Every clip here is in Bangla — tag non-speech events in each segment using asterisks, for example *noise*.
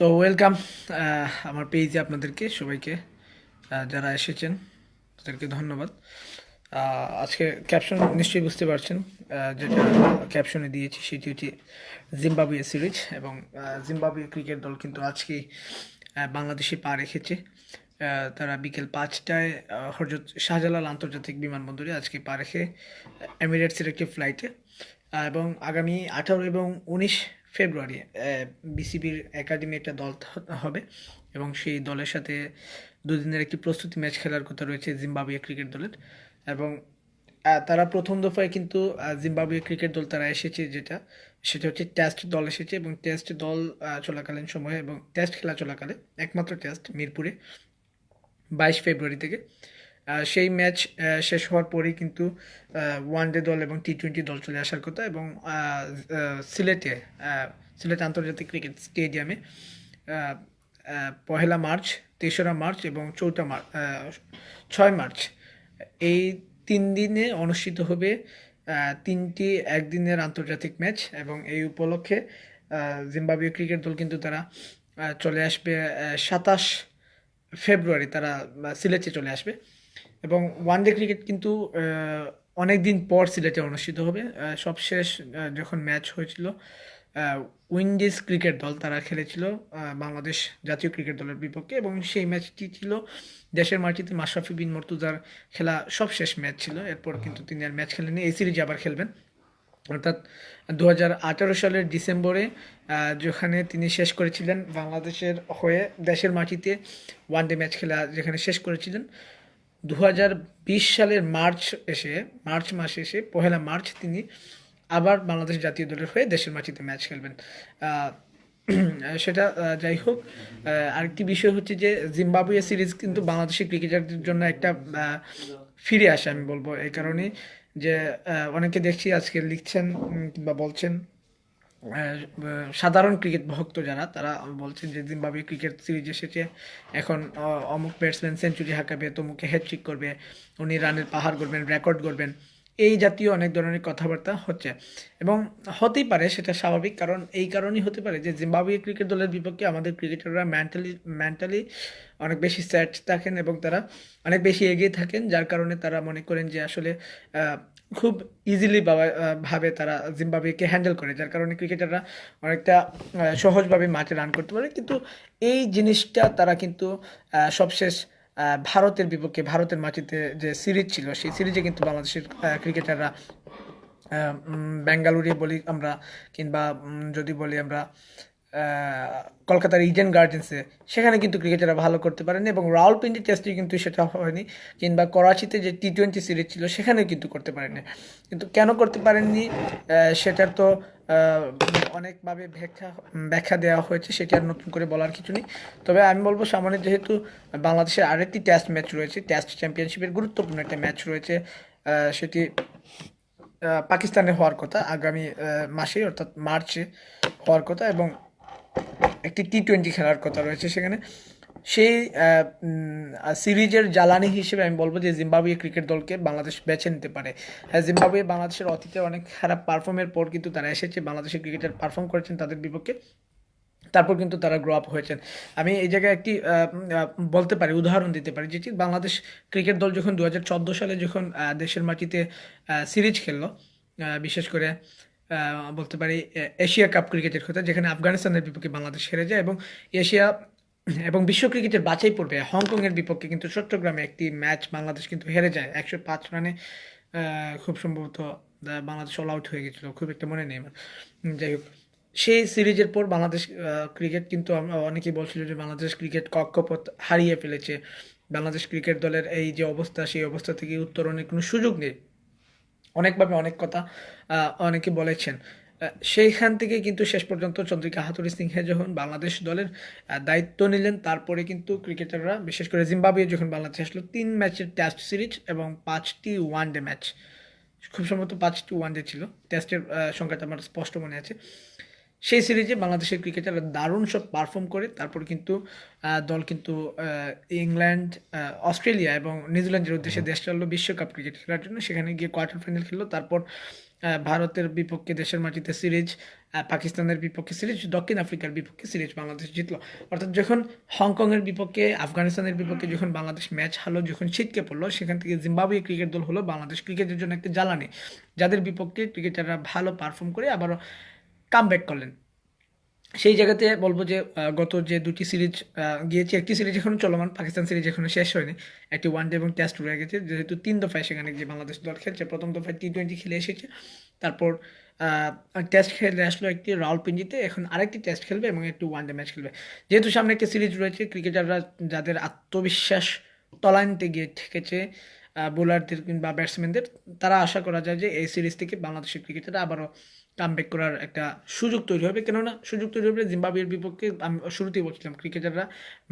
তো ওয়েলকাম আমার পেজে আপনাদেরকে, সবাইকে যারা এসেছেন, তাদেরকে ধন্যবাদ। আজকে ক্যাপশন নিশ্চয়ই বুঝতে পারছেন যেটা ক্যাপশনে দিয়েছি সেটি হচ্ছে জিম্বাবুয়ে সিরিজ এবং জিম্বাবুয়ে ক্রিকেট দল কিন্তু আজকেই বাংলাদেশে পা রেখেছে। তারা বিকেল পাঁচটায় হরজত শাহজালাল আন্তর্জাতিক বিমানবন্দরে আজকে পা রেখে এমিরেটসের একটি ফ্লাইটে এবং আগামী আঠারো এবং উনিশ ফেব্রুয়ারি বিসিবির একাডেমি একটা দল হবে এবং সেই দলের সাথে দুদিনের একটি প্রস্তুতি ম্যাচ খেলার কথা রয়েছে জিম্বাবুয়ে ক্রিকেট দলের এবং তারা প্রথম দফায় কিন্তু জিম্বাবুয়ে ক্রিকেট দল তারা এসেছে যেটা, সেটা হচ্ছে টেস্ট দল এসেছে এবং টেস্ট দল চলাকালীন সময়ে এবং টেস্ট খেলা চলাকালে, একমাত্র টেস্ট মিরপুরে, বাইশ ফেব্রুয়ারি থেকে। সেই ম্যাচ শেষ হওয়ার পরেই কিন্তু ওয়ান ডে দল এবং টি টোয়েন্টি দল চলে আসার কথা এবং সিলেটে সিলেট আন্তর্জাতিক ক্রিকেট স্টেডিয়ামে পহেলা মার্চ, তেসরা মার্চ এবং চৌঠা মার্চ ছয় মার্চ, এই তিন দিনে অনুষ্ঠিত হবে তিনটি একদিনের আন্তর্জাতিক ম্যাচ এবং এই উপলক্ষে জিম্বাবুয়ে ক্রিকেট দল কিন্তু তারা চলে আসবে সাতাশ ফেব্রুয়ারি, তারা সিলেটে চলে আসবে। এবং ওয়ান ডে ক্রিকেট কিন্তু অনেক দিন পর সিলেটে অনুষ্ঠিত হবে। সবশেষ যখন ম্যাচ হয়েছিল উইন্ডিজ ক্রিকেট দল তারা খেলেছিল বাংলাদেশ জাতীয় ক্রিকেট দলের বিপক্ষে এবং সেই ম্যাচটি ছিল দেশের মাটিতে মাশরাফি বিন মর্তুজার খেলা সবশেষ ম্যাচ ছিল। এরপর কিন্তু তিনি আর ম্যাচ খেলেনি এই সিরিজে আবার খেলবেন। অর্থাৎ দু হাজার আঠারো সালের ডিসেম্বরে যেখানে তিনি শেষ করেছিলেন, বাংলাদেশের হয়ে দেশের মাটিতে ওয়ান ডে ম্যাচ খেলা যেখানে শেষ করেছিলেন। দু হাজার বিশ সালের মার্চ এসে, মার্চ মাসে এসে, পহেলা মার্চ তিনি আবার বাংলাদেশ জাতীয় দলের হয়ে দেশের মাটিতে ম্যাচ খেলবেন। *clears throat* সেটা যাই হোক আরেকটি বিষয় হচ্ছে যে জিম্বাবুয়ে সিরিজ কিন্তু বাংলাদেশের ক্রিকেটারদের জন্য একটা ফিরে আসে, আমি বলব। এই কারণে যে অনেকে দেখছি আজকে লিখছেন কিংবা বলছেন সাধারণ ক্রিকেট ভক্ত যারা, তারা বলছেন যে জিম্বাবুয়ে ক্রিকেট সিরিজ এসেছে। এখন অমুক ব্যাটসম্যান সেঞ্চুরি হাঁকাবে, তমুকে হ্যাট্রিক করবে, উনি রানের পাহাড় করবেন রেকর্ড করবেন এই জাতীয় অনেক ধরনের কথাবার্তা হচ্ছে। এবং হতেই পারে, সেটা স্বাভাবিক, কারণ এই কারণেই হতে পারে যে জিম্বাবুয়ে ক্রিকেট দলের বিপক্ষে আমাদের ক্রিকেটাররা মেন্টালি মেন্টালি অনেক বেশি স্যাট থাকেন এবং তারা অনেক বেশি এগিয়ে থাকেন, যার কারণে তারা মনে করেন যে আসলে খুব ইজিলি ভাবে তারা জিম্বাবুয়েকে হ্যান্ডেল করে, যার কারণে ক্রিকেটাররা অনেকটা সহজভাবে মাঠে রান করতে পারে। কিন্তু এই জিনিসটা তারা কিন্তু সবশেষ ভারতের বিপক্ষে, ভারতের মাটিতে যে সিরিজ ছিল, সেই সিরিজে কিন্তু বাংলাদেশের ক্রিকেটাররা বেঙ্গালুরু বলি আমরা, কিংবা যদি বলি আমরা কলকাতার ইডেন গার্ডেন্সে সেখানে কিন্তু ক্রিকেটাররা ভালো করতে পারেনি এবং রাওয়ালপিন্ডি টেস্টে কিন্তু সেটা হয়নি। কিংবা করাচিতে যে টি টোয়েন্টি সিরিজ ছিল, সেখানেও কিন্তু করতে পারেনি কিন্তু কেন করতে পারেননি সেটার তো অনেকভাবে ব্যাখ্যা ব্যাখ্যা দেওয়া হয়েছে, সেটি আর নতুন করে বলার কিছু নেই। তবে আমি বলব, সামনে যেহেতু বাংলাদেশের আরেকটি টেস্ট ম্যাচ রয়েছে টেস্ট চ্যাম্পিয়নশিপের গুরুত্বপূর্ণ একটা ম্যাচ রয়েছে সেটি পাকিস্তানে হওয়ার কথা, আগামী মাসে, অর্থাৎ মার্চে হওয়ার কথা এবং একটি টি টোয়েন্টি খেলার কথা রয়েছে সেখানে। সেই সিরিজের জ্বালানি হিসেবে আমি বলব যে জিম্বাবুয়ে ক্রিকেট দলকে বাংলাদেশ বেছে নিতে পারে। হ্যাঁ জিম্বাবুয়ে বাংলাদেশের অতীতে অনেক খারাপ পারফর্মের পর কিন্তু তারা এসেছে বাংলাদেশের ক্রিকেটার পারফর্ম করেছেন তাদের বিপক্ষে। তারপর কিন্তু তারা গ্রো আপ হয়েছেন। আমি এই জায়গায় একটি বলতে পারি, উদাহরণ দিতে পারি যেটি বাংলাদেশ ক্রিকেট দল যখন দু হাজার চোদ্দ সালে যখন দেশের মাটিতে সিরিজ খেললো বিশেষ করে বলতে পারি এশিয়া কাপ ক্রিকেটের কথা, যেখানে আফগানিস্তানের বিপক্ষে বাংলাদেশ হেরে যায় এবং এশিয়া এবং বিশ্ব ক্রিকেটের বাছাই পড়বে হংকংয়ের বিপক্ষে কিন্তু চট্টগ্রামে একটি ম্যাচ বাংলাদেশ কিন্তু হেরে যায়। একশো পাঁচ রানে খুব সম্ভবত বাংলাদেশ অল আউট হয়ে গেছিল, খুব একটা মনে নেই আমার। যাই হোক, সেই সিরিজের পর বাংলাদেশ ক্রিকেট কিন্তু অনেকেই বলছিল যে বাংলাদেশ ক্রিকেট কক্ষপথ হারিয়ে ফেলেছে। বাংলাদেশ ক্রিকেট দলের এই যে অবস্থা, সেই অবস্থা থেকে উত্তরণের কোনো সুযোগ নেই। অনেকভাবে অনেক কথা অনেকে বলেছেন। সেইখান থেকে কিন্তু শেষ পর্যন্ত চন্দ্রিকা হাতুরি সিংহে যখন বাংলাদেশ দলের দায়িত্ব নিলেন, তারপরে কিন্তু ক্রিকেটাররা, বিশেষ করে জিম্বাবুয়ে যখন বাংলাদেশ আসলো, তিন ম্যাচের টেস্ট সিরিজ এবং পাঁচটি ওয়ান ডে ম্যাচ। খুব সম্ভবত পাঁচটি ওয়ান ডে ছিল। টেস্টের সংখ্যাটা আমার স্পষ্ট মনে আছে। সেই সিরিজে বাংলাদেশের ক্রিকেটাররা দারুণ সব পারফর্ম করে। তারপর কিন্তু দল কিন্তু ইংল্যান্ড অস্ট্রেলিয়া এবং নিউজিল্যান্ডের উদ্দেশ্যে দেশ চাললো বিশ্বকাপ ক্রিকেট খেলার জন্য। সেখানে গিয়ে কোয়ার্টার ফাইনাল খেললো। তারপর ভারতের বিপক্ষে দেশের মাটিতে সিরিজ পাকিস্তানের বিপক্ষে সিরিজ দক্ষিণ আফ্রিকার বিপক্ষে সিরিজ বাংলাদেশ জিতলো। অর্থাৎ যখন হংকংয়ের বিপক্ষে আফগানিস্তানের বিপক্ষে যখন বাংলাদেশ ম্যাচ হারলো যখন ছিটকে পড়ল সেখান থেকে জিম্বাবুয়ে ক্রিকেট দল হলো বাংলাদেশ ক্রিকেটের জন্য একটা জ্বালানি যাদের বিপক্ষে ক্রিকেটাররা ভালো পারফর্ম করে। আবারও কাম ব্যাক করলেন। সেই জায়গাতে বলব যে গত যে দুটি সিরিজ গিয়েছে, একটি সিরিজ এখনও চলমান, পাকিস্তান সিরিজ এখনও শেষ হয়নি, একটি ওয়ান ডে এবং টেস্ট রয়ে গেছে, যেহেতু তিন দফায় সেখানে যে বাংলাদেশ দল খেলছে, প্রথম দফায় টি টোয়েন্টি খেলে এসেছে, তারপর টেস্ট খেলে আসলো একটি রাওয়ালপিন্ডিতে এখন আরেকটি টেস্ট খেলবে এবং একটি ওয়ান ডে ম্যাচ খেলবে। যেহেতু সামনে একটি সিরিজ রয়েছে, ক্রিকেটাররা যাদের আত্মবিশ্বাস তলানিতে গিয়ে ঠেকেছে বোলারদের কিংবা ব্যাটসম্যানদের তারা আশা করা যায় যে এই সিরিজ থেকে বাংলাদেশের ক্রিকেটাররা আবারও কামব্যাক করার একটা সুযোগ তৈরি হবে। কেননা সুযোগ তৈরি হবে জিম্বাবুয়ের বিপক্ষে আমি শুরুতেই বলছিলাম, ক্রিকেটাররা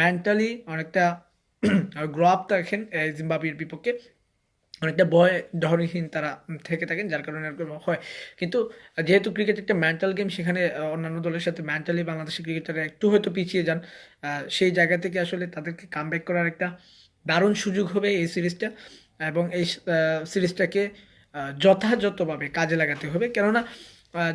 মেন্টালি অনেকটা গ্রো আপ এই জিম্বাবুয়ের বিপক্ষে। অনেকটা ভয় ডহরহীন তারা থেকে থাকেন, যার কারণে এরকম হয়। কিন্তু যেহেতু ক্রিকেট একটা মেন্টাল গেম সেখানে অন্যান্য দলের সাথে মেন্টালি বাংলাদেশের ক্রিকেটাররা একটু হয়তো পিছিয়ে যান সেই জায়গা থেকে আসলে তাদেরকে কামব্যাক করার একটা দারুণ সুযোগ হবে এই সিরিজটা। এবং এই সিরিজটাকে যথাযথভাবে কাজে লাগাতে হবে। কেননা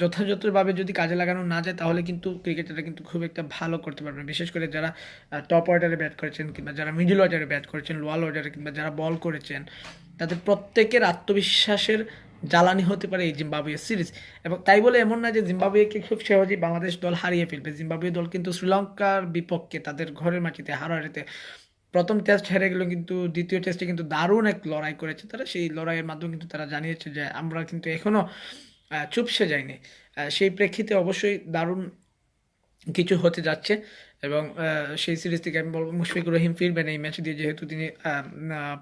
যথাযথভাবে যদি কাজে লাগানো না যায়, তাহলে কিন্তু ক্রিকেটাররা কিন্তু খুব একটা ভালো করতে পারবে। বিশেষ করে যারা টপ অর্ডারে ব্যাট করেছেন কিংবা যারা মিডল অর্ডারে ব্যাট করেছেন লোয়াল অর্ডারে কিংবা যারা বল করেছেন, তাদের প্রত্যেকের আত্মবিশ্বাসের জ্বালানি হতে পারে এই জিম্বাবুয়ে সিরিজ। এবং তাই বলে এমন না যে জিম্বাবুয়েকে খুব সহজেই বাংলাদেশ দল হারিয়ে ফেলবে। জিম্বাবুয়ে দল কিন্তু শ্রীলঙ্কার বিপক্ষে তাদের ঘরের মাটিতে হারাহারিতে প্রথম টেস্ট হেরে গেলেও কিন্তু দ্বিতীয় টেস্টে কিন্তু দারুণ এক লড়াই করেছে তারা। সেই লড়াইয়ের মাধ্যমে কিন্তু তারা জানিয়েছে যে আমরা কিন্তু এখনও চুপসে যায়নি। সেই প্রেক্ষিতে অবশ্যই দারুণ কিছু হতে যাচ্ছে এবং সেই সিরিজ থেকে আমি বলব মুশফিকুর রহিম ফিরবেন এই ম্যাচ দিয়ে, যেহেতু তিনি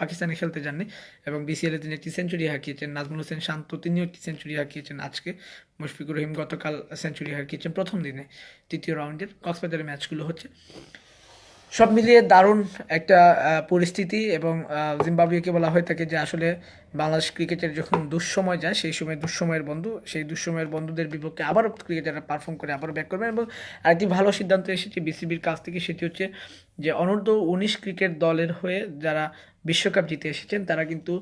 পাকিস্তানে খেলতে যাননি এবং বিসিএলে তিনি একটি সেঞ্চুরি হাঁকিয়েছেন, নাজমুল হোসেন শান্ত তিনিও একটি সেঞ্চুরি হাঁকিয়েছেন আজকে। মুশফিকুর রহিম গতকাল সেঞ্চুরি হাঁকিয়েছেন প্রথম দিনে, তৃতীয় রাউন্ডের কক্সবাজারের ম্যাচগুলো হচ্ছে। সব মিলিয়ে দারুণ একটা পরিস্থিতি এবং জিম্বাবুয়েকে বলা হয়ে থাকে যে আসলে বাংলাদেশ ক্রিকেটের যখন দুঃসময় যায়, সেই সময় দুঃসময়ের বন্ধু, সেই দুঃসময়ের বন্ধুদের বিপক্ষে আবারও ক্রিকেটাররা পারফর্ম করে, আবারও ব্যাক করবেন এবং আরেকটি ভালো সিদ্ধান্ত এসেছে বিসিবির কাছ থেকে, সেটি হচ্ছে যে অনূর্ধ্ব উনিশ ক্রিকেট দলের হয়ে যারা বিশ্বকাপ জিতে এসেছেন, তারা কিন্তু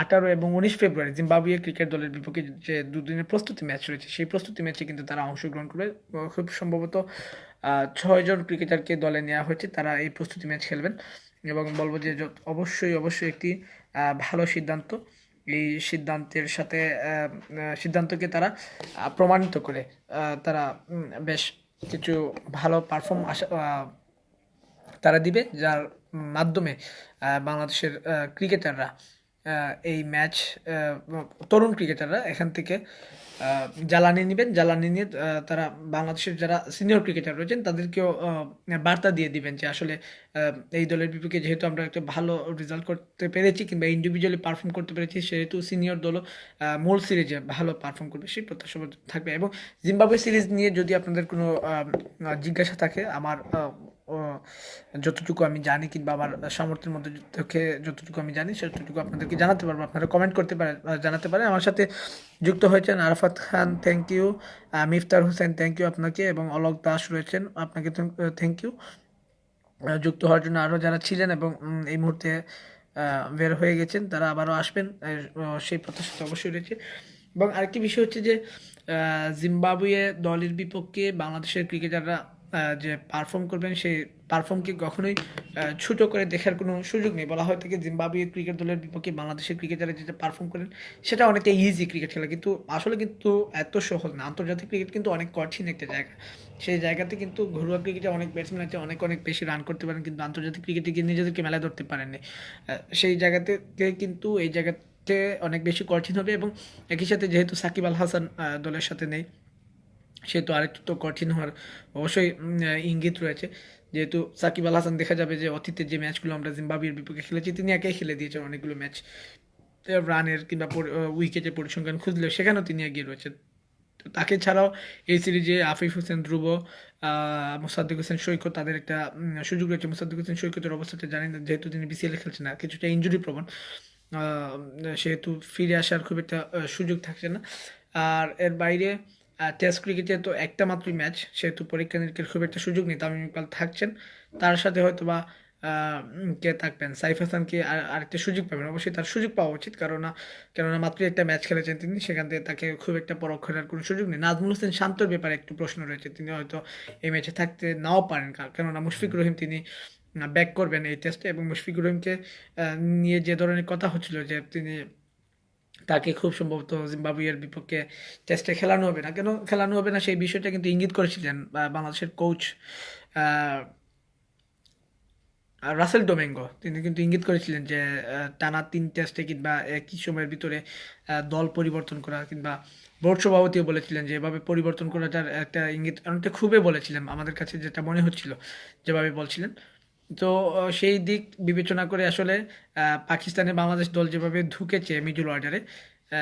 আঠারো এবং উনিশ ফেব্রুয়ারি জিম্বাবুয়ে ক্রিকেট দলের বিপক্ষে যে দুদিনের প্রস্তুতি ম্যাচ রয়েছে, সেই প্রস্তুতি ম্যাচে কিন্তু তারা অংশগ্রহণ করবে। খুব সম্ভবত ছয়জন ক্রিকেটারকে দলে নেওয়া হয়েছে। তারা এই প্রস্তুতি ম্যাচ খেলবেন এবং বলব যে অবশ্যই অবশ্যই একটি ভালো সিদ্ধান্ত। এই সিদ্ধান্তের সাথে সিদ্ধান্তকে তারা প্রমাণিত করে তারা বেশ কিছু ভালো পারফর্ম আশা তারা দিবে, যার মাধ্যমে বাংলাদেশের ক্রিকেটাররা এই ম্যাচ তরুণ ক্রিকেটাররা এখান থেকে জ্বালানি নেবেন। জ্বালানি নিয়ে তারা বাংলাদেশের যারা সিনিয়র ক্রিকেটার রয়েছেন, তাদেরকেও বার্তা দিয়ে দিবেন যে আসলে এই দলের বিপক্ষে যেহেতু আমরা একটা ভালো রেজাল্ট করতে পেরেছি কিংবা ইন্ডিভিজুয়ালি পারফর্ম করতে পেরেছি, সেহেতু সিনিয়র দলও মূল সিরিজে ভালো পারফর্ম করবে, সেই প্রত্যাশা থাকবে। এবং জিম্বাবুয়ে সিরিজ নিয়ে যদি আপনাদের কোনো জিজ্ঞাসা থাকে, আমার যতটুকু আমি জানি কিংবা আমার সামর্থ্যের মধ্যে থেকে যতটুকু আমি জানি সেতটুকু আপনাদেরকে জানাতে পারব। আপনারা কমেন্ট করতে পারেন জানাতে পারেন আমার সাথে যুক্ত হয়েছেন Arafat Khan thank you Miftar Hossain thank you আপনাকে এবং অলক দাস রয়েছেন, আপনাকে থ্যাংক ইউ যুক্ত হওয়ার জন্য আরও যারা ছিলেন এবং এই মুহূর্তে বের হয়ে গেছেন, তারা আবারও আসবেন। সেই প্রত্যাশা তো অবশ্যই রয়েছে। এবং আরেকটি বিষয় হচ্ছে যে জিম্বাবুয়ে দলের বিপক্ষে বাংলাদেশের ক্রিকেটাররা যে পারফর্ম করবেন, সেই পারফর্মকে কখনোই ছোট করে দেখার কোনো সুযোগ নেই। বলা হয় থেকে জিম্বাবুয়ে ক্রিকেট দলের বিপক্ষে বাংলাদেশের ক্রিকেটাররা যেটা পারফর্ম করেন, সেটা অনেকটা ইজি ক্রিকেট খেলা। কিন্তু আসলে কিন্তু এত সহজ না। আন্তর্জাতিক ক্রিকেট কিন্তু অনেক কঠিন একটা জায়গা। সেই জায়গাতে কিন্তু ঘরোয়া ক্রিকেটে অনেক ব্যাটসম্যান আছে, অনেক অনেক বেশি রান করতে পারেন, কিন্তু আন্তর্জাতিক ক্রিকেটে গিয়ে নিজেদেরকে মেলা ধরতে পারেননি। সেই জায়গাতে কিন্তু এই জায়গাতে অনেক বেশি কঠিন হবে এবং একই সাথে যেহেতু সাকিব আল হাসান দলের সাথে নেই সেহেতু আরেকটু তো কঠিন হওয়ার অবশ্যই ইঙ্গিত রয়েছে। যেহেতু সাকিব আল হাসান দেখা যাবে যে অতীতের যে ম্যাচগুলো আমরা জিম্বাবুয়ের বিপক্ষে খেলেছি, তিনি একাই খেলে দিয়েছেন অনেকগুলো ম্যাচ। রানের কিংবা উইকেটের পরিসংখ্যান খুঁজলেও সেখানেও তিনি এগিয়ে রয়েছেন। তাকে ছাড়াও এই সিরিজে আফিফ হোসেন ধ্রুব মোসাদ্দেক হোসেন সৈকত তাদের একটা সুযোগ রয়েছে। মোসাদ্দেক হোসেন সৈকতের অবস্থাতে জানি না যেহেতু তিনি বিসিএল খেলছেন না, কিছুটা ইঞ্জুরি প্রবণ সেহেতু ফিরে আসার খুব একটা সুযোগ থাকছে না। আর এর বাইরে টেস্ট ক্রিকেটে তো একটা মাত্রই ম্যাচ সেহেতু পরীক্ষা নিরীক্ষার খুব একটা সুযোগ নেই, তামিম ইকবাল থাকছেন। তার সাথে হয়তো বা কে থাকবেন? সাইফ হাসানকে আর, আরেকটা সুযোগ পাবেন। অবশ্যই তার সুযোগ পাওয়া উচিত কারণ কেননা মাত্রই একটা ম্যাচ খেলেছেন তিনি, সেখান থেকে তাকে খুব একটা পরখ করার কোনো সুযোগ নেই। নাজমুল হোসেন শান্তর ব্যাপারে একটু প্রশ্ন রয়েছে, তিনি হয়তো এই ম্যাচে থাকতে নাও পারেন কেননা মুশফিক রহিম তিনি ব্যাক করবেন এই টেস্টে এবং মুশফিকুর রহিমকে নিয়ে যে ধরনের কথা হচ্ছিল যে তিনি তাকে খুব সম্ভবত জিম্বাবুয়ের বিপক্ষে টেস্টে খেলানো হবে না। কেন খেলানো হবে না সেই বিষয়টা কিন্তু ইঙ্গিত করেছিলেন বাংলাদেশের কোচ রাসেল ডোমেঙ্গো। তিনি কিন্তু ইঙ্গিত করেছিলেন যে টানা তিন টেস্টে কিংবা একই সময়ের ভিতরে দল পরিবর্তন করা কিংবা বোর্ড সভাপতিও বলেছিলেন যে, এভাবে পরিবর্তন করাটার একটা ইঙ্গিত অনেকটা খুবই বলেছিলেন। আমাদের কাছে যেটা মনে হচ্ছিল, যেভাবে বলছিলেন। তো সেই দিক বিবেচনা করে আসলে পাকিস্তানে বাংলাদেশ দল যেভাবে ঢুকেছে মিডল অর্ডারে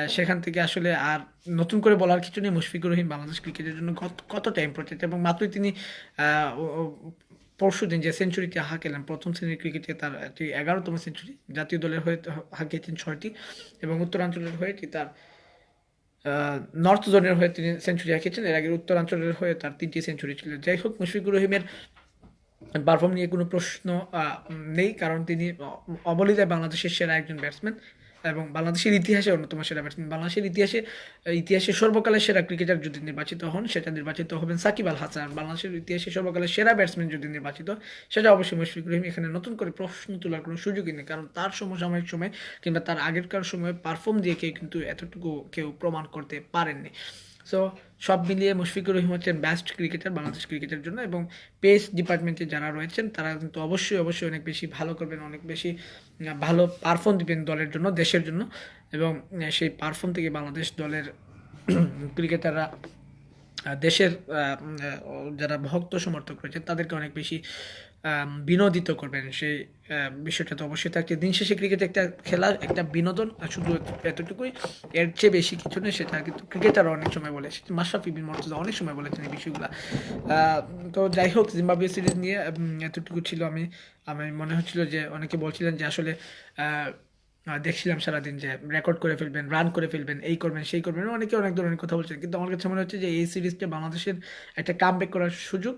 সেখান থেকে আসলে আর নতুন করে বলার কিছু নেই। মুশফিকুর রহিম বাংলাদেশ ক্রিকেটের জন্য কত কতটা ইম্পর্টেন্ট এবং মাত্রই তিনি পরশু দিন যে সেঞ্চুরিটি হাঁকেলেন প্রথম শ্রেণির ক্রিকেটে তার একটি এগারোতম সেঞ্চুরি জাতীয় দলের হয়ে হাঁকিয়েছেন ছয়টি এবং উত্তরাঞ্চলের হয়ে এটি তার নর্থ জোনের হয়ে তিনি সেঞ্চুরি হাঁকিয়েছেন এর আগে উত্তরাঞ্চলের হয়ে তার তিনটি সেঞ্চুরি ছিল। যাই হোক, মুশফিকুর রহিমের পারফর্ম নিয়ে কোনো প্রশ্ন নেই, কারণ তিনি অ- বাংলাদেশের সেরা একজন ব্যাটসম্যান এবং বাংলাদেশের ইতিহাসে অন্যতম সেরা ব্যাটসম্যান বাংলাদেশের ইতিহাসে ইতিহাসে সর্বকালের সেরা ক্রিকেটার যদি নির্বাচিত হন, সেটা নির্বাচিত হবেন সাকিব আল হাসান। বাংলাদেশের ইতিহাসে সর্বকালের সেরা ব্যাটসম্যান যদি নির্বাচিত, সেটা অবশ্যই মুশফিকুর রহিম এখানে নতুন করে প্রশ্ন তোলার কোনো সুযোগই নেই, কারণ তার সমসাময়িক সময় কিংবা তার আগেরকার সময়ে পারফর্ম দিয়ে কেউ কিন্তু এতটুকু কেউ প্রমাণ করতে পারেননি। সো সব মিলিয়ে মুশফিকুর রহিম হচ্ছেন বেস্ট ক্রিকেটার বাংলাদেশ ক্রিকেটের জন্য এবং পেস ডিপার্টমেন্টে যারা রয়েছেন, তারা কিন্তু অবশ্যই অবশ্যই অনেক বেশি ভালো করবেন, অনেক বেশি ভালো পারফর্ম দিবেন দলের জন্য, দেশের জন্য। এবং সেই পারফর্ম থেকে বাংলাদেশ দলের *clears throat* ক্রিকেটাররা দেশের যারা ভক্ত সমর্থক রয়েছে তাদেরকে অনেক বেশি বিনোদিত করবেন। সেই বিষয়টা তো অবশ্যই থাকছে। দিন শেষে ক্রিকেট একটা খেলা একটা বিনোদন, আর শুধু এতটুকুই, এর চেয়ে বেশি কিছু নেই সেটা কিন্তু ক্রিকেটাররা অনেক সময় বলে মাশরাফি বিন মর্তজা অনেক সময় বলেছেন এই বিষয়গুলো। তো যাই হোক, জিম্বাবুয়ে সিরিজ নিয়ে এতটুকু ছিল আমি। আমি, মনে হচ্ছিল যে অনেকে বলছিলেন যে আসলে দেখছিলাম সারাদিন যে রেকর্ড করে ফেলবেন রান করে ফেলবেন, এই করবেন, সেই করবেন। অনেকে অনেক ধরনের কথা বলছেন কিন্তু আমার কাছে মনে হচ্ছে যে এই সিরিজটা বাংলাদেশের একটা কামব্যাক করার সুযোগ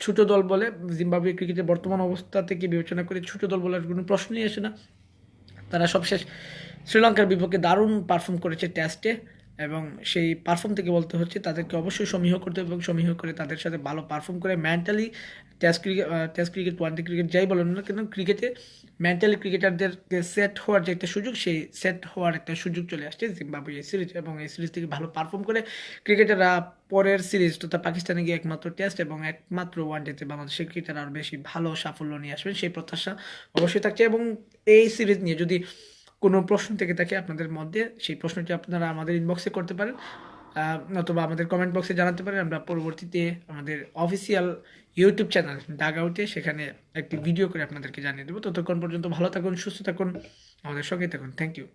ছোট দল বলে, জিম্বাবুয়ে ক্রিকেটের বর্তমান অবস্থা থেকে বিবেচনা করে ছোট দল বলার কোনো প্রশ্নই আসে না। তারা সবশেষ শ্রীলঙ্কার বিপক্ষে দারুণ পারফর্ম করেছে টেস্টে এবং সেই পারফর্ম থেকে বলতে হচ্ছে তাদেরকে অবশ্যই সমীহ করতে হবে এবং সমীহ করে তাদের সাথে ভালো পারফর্ম করে mentally test cricket test cricket one day cricket যাই বলেন না কেন ক্রিকেটে মেন্টালি ক্রিকেটারদেরকে সেট হওয়ার যে একটা সুযোগ, সেই সেট হওয়ার একটা সুযোগ চলে আসছে জিম্বাবুয়ে এই সিরিজ এবং এই সিরিজ থেকে ভালো পারফর্ম করে ক্রিকেটাররা পরের সিরিজ তথা পাকিস্তানে গিয়ে একমাত্র টেস্ট এবং একমাত্র ওয়ানডেতে বাংলাদেশের ক্রিকেটার আরও বেশি ভালো সাফল্য নিয়ে আসবেন, সেই প্রত্যাশা অবশ্যই থাকছে এবং এই সিরিজ নিয়ে যদি কোনো প্রশ্ন থেকে থাকে আপনাদের মধ্যে, সেই প্রশ্নটি আপনারা আমাদের ইনবক্সে করতে পারেন। অথবা আমাদের কমেন্ট বক্সে জানাতে পারেন। আমরা পরবর্তীতে আমাদের অফিসিয়াল ইউটিউব চ্যানেল ডাগ আউটে সেখানে একটি ভিডিও করে আপনাদেরকে জানিয়ে দেবো। ততক্ষণ পর্যন্ত ভালো থাকুন, সুস্থ থাকুন। আমাদের সঙ্গে থাকুন। Thank you